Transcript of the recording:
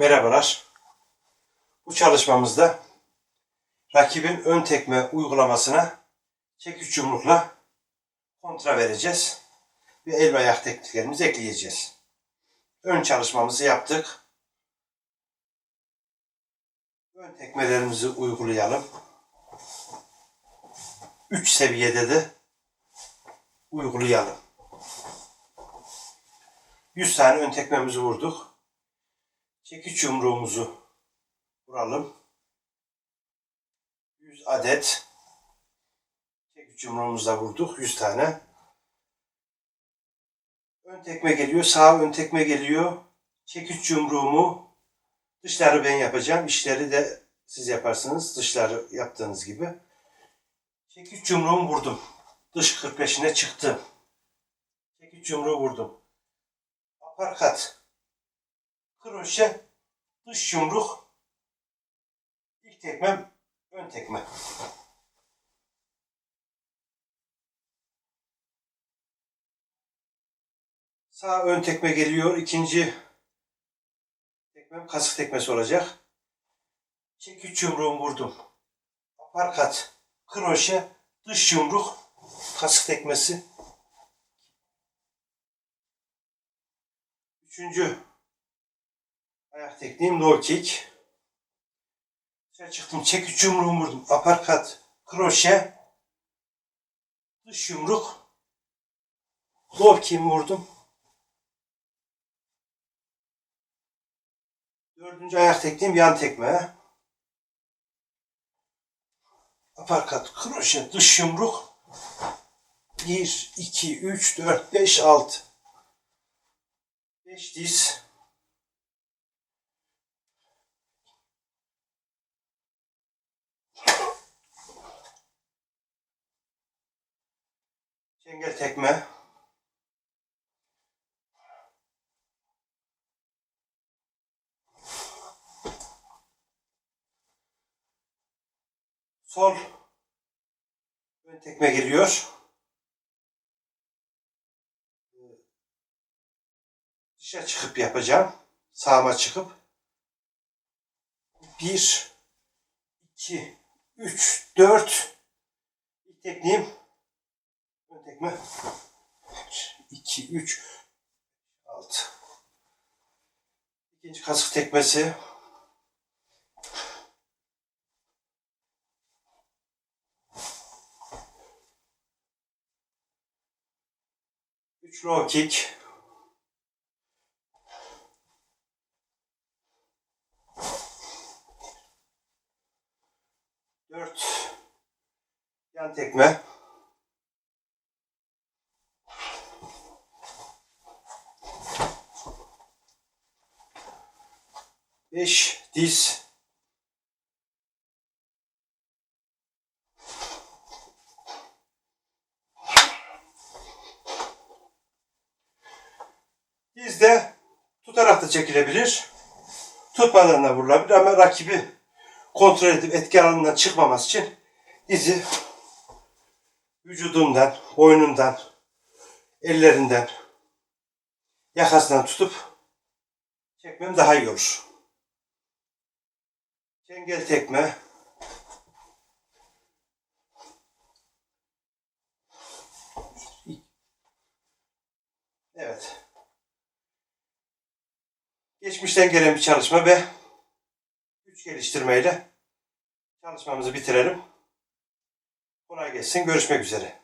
Merhabalar. Bu çalışmamızda rakibin ön tekme uygulamasına çekiç yumrukla kontra vereceğiz. Ve el ve ayak tekniklerimizi ekleyeceğiz. Ön çalışmamızı yaptık. Ön tekmelerimizi uygulayalım. 3 seviyede de uygulayalım. 100 tane ön tekmemizi vurduk. Çekiç yumruğumuzu vuralım. 100 adet çekiç yumruğumuzla vurduk. 100 tane. Ön tekme geliyor. Sağ ön tekme geliyor. Çekiç yumruğumu dışları ben yapacağım. İşleri de siz yaparsınız. Dışları yaptığınız gibi. Çekiç yumruğumu vurdum. Dış 45'ine çıktım. Çekiç yumruğu vurdum. Aparkat. Kroşe. Dış yumruk. İlk tekmem ön tekme. Sağ ön tekme geliyor. İkinci tekmem kasık tekmesi olacak. Çekiç yumruğumu vurdum. Aparkat. Kroşe. Dış yumruk. Kasık tekmesi. Üçüncü ayak tekniğim low kick. Dışarı çıktım. Çekiç yumruğumu vurdum. Aparkat. Kroşe. Dış yumruk. Low kick'imi vurdum. Dördüncü ayak tekniğim yan tekme. Aparkat, kroşe, dış yumruk. 1, 2, 3, 4, 5, 6. 5 diz. Çengel tekme. Sol ön tekme geliyor. Dışa çıkıp yapacağım. Sağıma çıkıp. Bir, iki, üç, dört. İlk tekniğim. Tekme. Bir, iki, üç, altı. İkinci kasık tekmesi. Üç low kick. Dört yan tekme. Beş diz. Diz de tutarak da çekilebilir. Tutmadan da vurulabilir ama rakibi kontrol edip etki alanından çıkmaması için dizi vücudundan, boynundan, ellerinden, yakasından tutup çekmem daha iyi olur. Çengel tekme. Evet. Geçmişten gelen bir çalışma ve güç geliştirmeyle çalışmamızı bitirelim. Kolay gelsin. Görüşmek üzere.